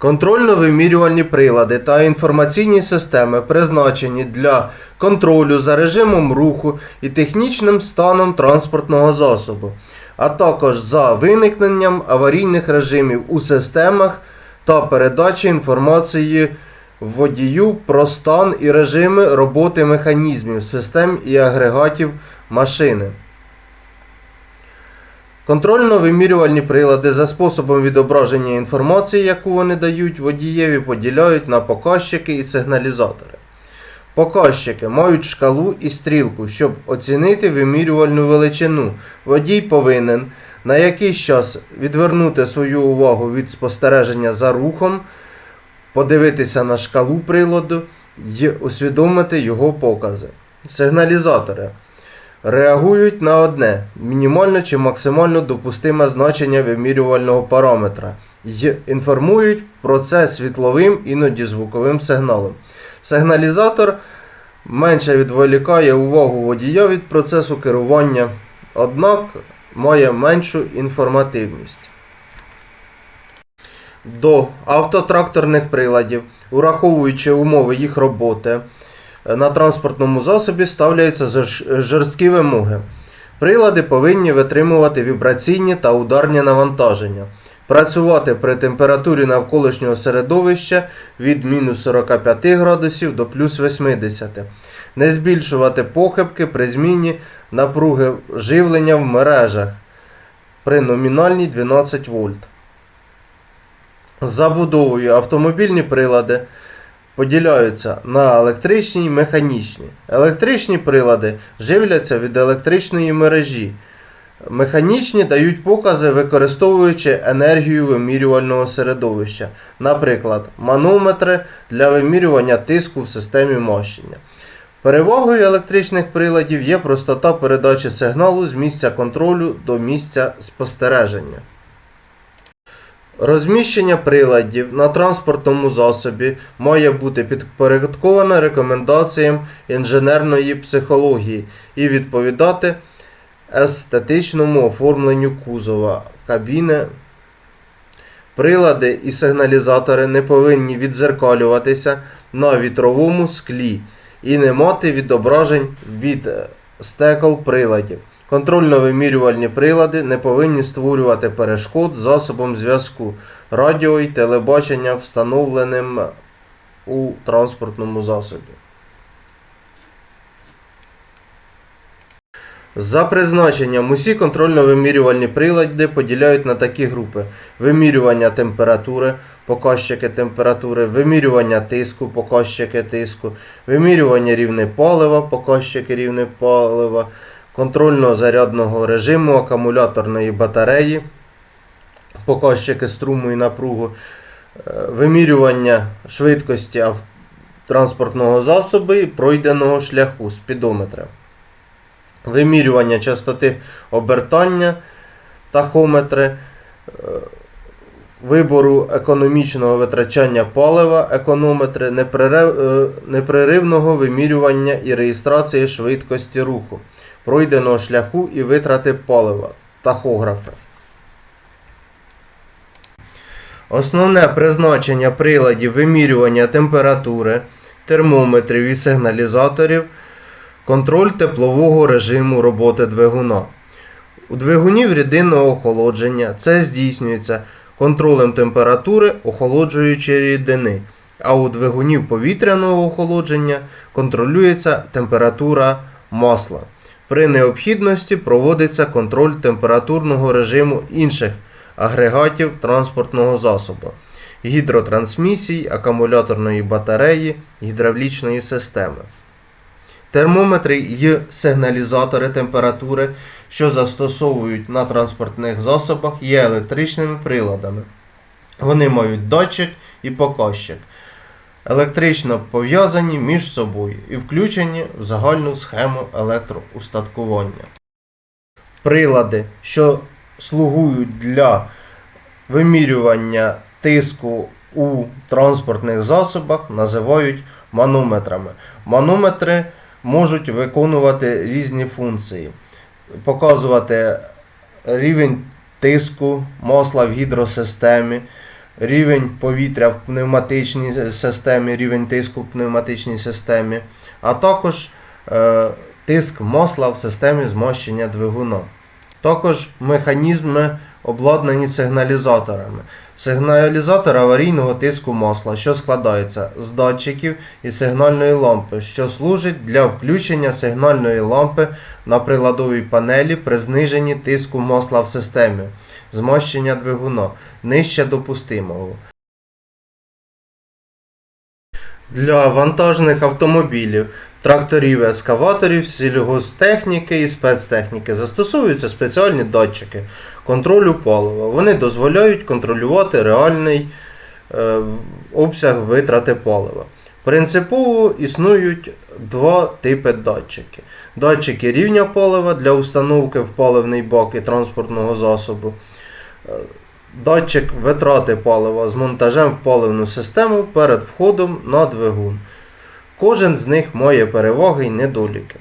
Контрольно-вимірювальні прилади та інформаційні системи призначені для контролю за режимом руху і технічним станом транспортного засобу, а також за виникненням аварійних режимів у системах та передачі інформації водію про стан і режими роботи механізмів, систем і агрегатів машини. Контрольно-вимірювальні прилади за способом відображення інформації, яку вони дають водієві, поділяють на показчики і сигналізатори. Показчики мають шкалу і стрілку, щоб оцінити вимірювальну величину. Водій повинен на якийсь час відвернути свою увагу від спостереження за рухом, подивитися на шкалу приладу і усвідомити його покази. Сигналізатори реагують на одне мінімально чи максимально допустиме значення вимірювального параметра і інформують про це світловим, іноді звуковим сигналом. Сигналізатор менше відволікає увагу водія від процесу керування, однак має меншу інформативність. До автотракторних приладів, ураховуючи умови їх роботи, на транспортному засобі ставляються жорсткі вимоги. Прилади повинні витримувати вібраційні та ударні навантаження, працювати при температурі навколишнього середовища від мінус 45 градусів до плюс 80, не збільшувати похибки при зміні напруги живлення в мережах при номінальній 12 вольт. Забудовою автомобільні прилади поділяються на електричні і механічні. Електричні прилади живляться від електричної мережі. Механічні дають покази, використовуючи енергію вимірювального середовища, наприклад, манометри для вимірювання тиску в системі мощення. Перевагою електричних приладів є простота передачі сигналу з місця контролю до місця спостереження. Розміщення приладів на транспортному засобі має бути підпорядковане рекомендаціям інженерної психології і відповідати естетичному оформленню кузова, кабіни. Прилади і сигналізатори не повинні відзеркалюватися на вітровому склі і не мати відображень від стекол приладів. Контрольно-вимірювальні прилади не повинні створювати перешкод засобом зв'язку радіо і телебачення, встановленим у транспортному засобі. За призначенням усі контрольно-вимірювальні прилади поділяють на такі групи: вимірювання температури, показчики температури, вимірювання тиску, показчики тиску, вимірювання рівня палива, показчики рівня палива, контрольно-зарядного режиму акумуляторної батареї, показчики струму і напругу, е, вимірювання швидкості транспортного засобу і пройденого шляху спідометра. Вимірювання частоти обертання тахометри, е, вибору економічного витрачання палива, економетри, е, непреривного вимірювання і реєстрації швидкості руху, пройденого шляху і витрати палива, тахографи. Основне призначення приладів вимірювання температури, термометрів і сигналізаторів контроль теплового режиму роботи двигуна. У двигунів рідинного охолодження це здійснюється контролем температури охолоджуючої рідини, а у двигунів повітряного охолодження контролюється температура масла. При необхідності проводиться контроль температурного режиму інших агрегатів транспортного засобу, гідротрансмісій, акумуляторної батареї, гідравлічної системи. Термометри й сигналізатори температури, що застосовують на транспортних засобах, є електричними приладами. Вони мають датчик і показчик, електрично пов'язані між собою і включені в загальну схему електроустаткування. Прилади, що слугують для вимірювання тиску у транспортних засобах, називають манометрами. Манометри можуть виконувати різні функції, показувати рівень тиску масла в гідросистемі, рівень повітря в пневматичній системі, рівень тиску в пневматичній системі, а також е, тиск масла в системі змащення двигуна. Також механізми обладнані сигналізаторами. Сигналізатор аварійного тиску масла, що складається з датчиків і сигнальної лампи, що служить для включення сигнальної лампи на приладовій панелі при зниженні тиску масла в системі, змащення двигуна нижче допустимого. Для вантажних автомобілів, тракторів, ескаваторів, сільгостехніки і спецтехніки застосовуються спеціальні датчики контролю палива. Вони дозволяють контролювати реальний е, обсяг витрати палива. Принципово існують два типи датчики. Датчики рівня палива для установки в паливний бак і транспортного засобу. Датчик витрати палива з монтажем в паливну систему перед входом на двигун. Кожен з них має переваги і недоліки.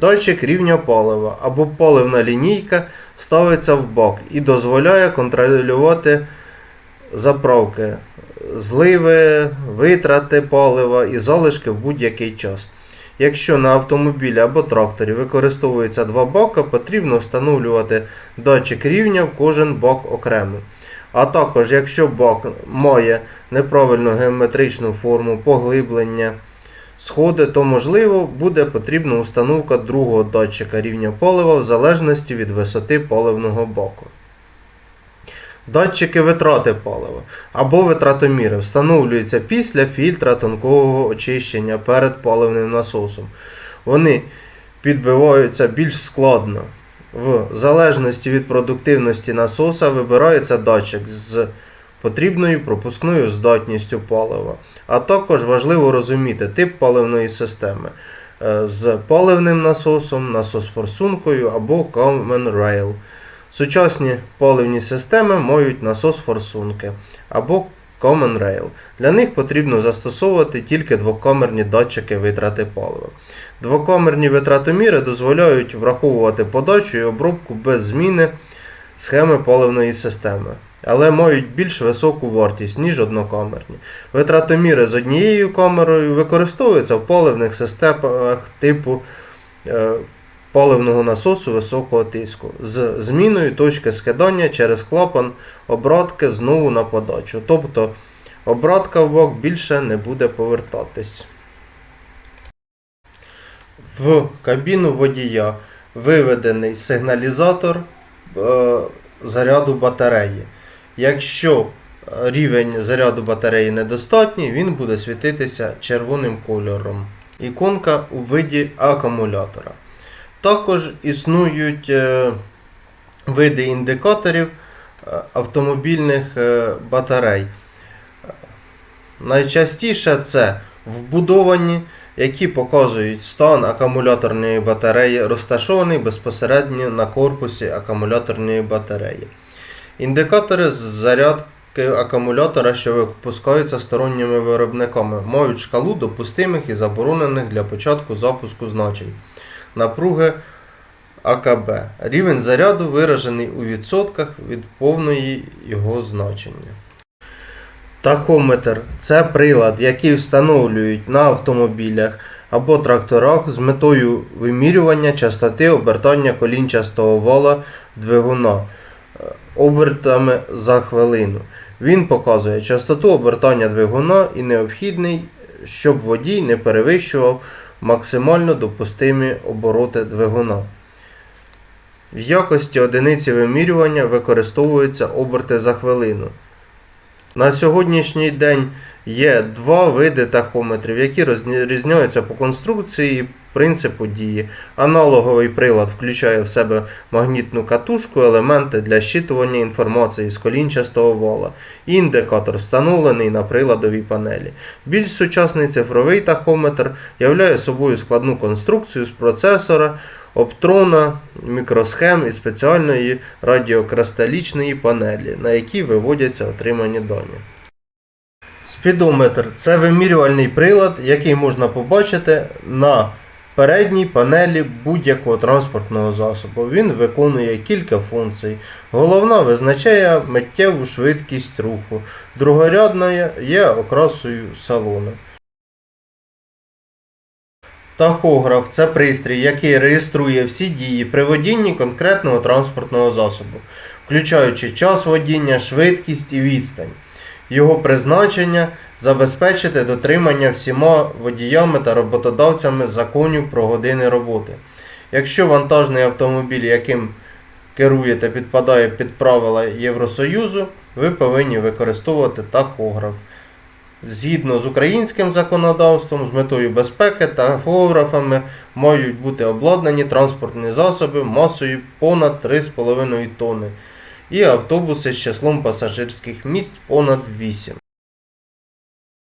Датчик рівня палива або паливна лінійка ставиться в бак і дозволяє контролювати заправки, зливи, витрати палива і залишки в будь-який час. Якщо на автомобілі або тракторі використовується два бака, потрібно встановлювати датчик рівня в кожен бак окремо. А також, якщо бак має неправильну геометричну форму, поглиблення, сходи, то можливо буде потрібна установка другого датчика рівня палива в залежності від висоти паливного баку. Датчики витрати палива або витратоміри встановлюються після фільтра тонкого очищення перед паливним насосом. Вони підбиваються більш складно. В залежності від продуктивності насоса вибирається датчик з потрібною пропускною здатністю палива. А також важливо розуміти тип паливної системи е, з паливним насосом, насос-форсункою або Common Rail. Сучасні паливні системи мають насос-форсунки або Common Rail. Для них потрібно застосовувати тільки двокамерні датчики витрати палива. Двокамерні витратоміри дозволяють враховувати подачу і обробку без зміни схеми паливної системи, але мають більш високу вартість, ніж однокамерні. Витратоміри з однією камерою використовуються в паливних системах типу е, паливного насосу високого тиску з зміною точки скидання через клапан обратки знову на подачу. Тобто обратка в бок більше не буде повертатись. В кабіну водія виведений сигналізатор е, заряду батареї. Якщо рівень заряду батареї недостатній, він буде світитися червоним кольором. Іконка у виді акумулятора. Також існують е, види індикаторів е, автомобільних е, батарей. Найчастіше це вбудовані, які показують стан акумуляторної батареї, розташований безпосередньо на корпусі акумуляторної батареї. Індикатори з зарядки акумулятора, що випускаються сторонніми виробниками, мають шкалу допустимих і заборонених для початку запуску значень. Напруги АКБ. Рівень заряду виражений у відсотках від повної його значення. Такометр це прилад, який встановлюють на автомобілях або тракторах з метою вимірювання частоти обертання колінчастого вала двигуна е, обертами за хвилину. Він показує частоту обертання двигуна і необхідний, щоб водій не перевищував максимально допустимі обороти двигуна. В якості одиниці вимірювання використовуються оберти за хвилину. На сьогоднішній день є два види тахометрів, які розрізняються по конструкції принципу дії. Аналоговий прилад включає в себе магнітну катушку, елементи для щитування інформації з колінчастого вала індикатор, встановлений на приладовій панелі. Більш сучасний цифровий тахометр являє собою складну конструкцію з процесора. Оптрона, мікросхем і спеціальної радіокристалічної панелі, на якій виводяться отримані дані. Спідометр це вимірювальний прилад, який можна побачити на передній панелі будь-якого транспортного засобу. Він виконує кілька функцій. Головна визначає миттєву швидкість руху, другорядна є окрасою салону. Тахограф це пристрій, який реєструє всі дії при водінні конкретного транспортного засобу, включаючи час водіння, швидкість і відстань. Його призначення забезпечити дотримання всіма водіями та роботодавцями законів про години роботи. Якщо вантажний автомобіль, яким керуєте, підпадає під правила Євросоюзу, ви повинні використовувати тахограф. Згідно з українським законодавством, з метою безпеки тахографами мають бути обладнані транспортні засоби масою понад 3,5 тонни і автобуси з числом пасажирських місць понад 8.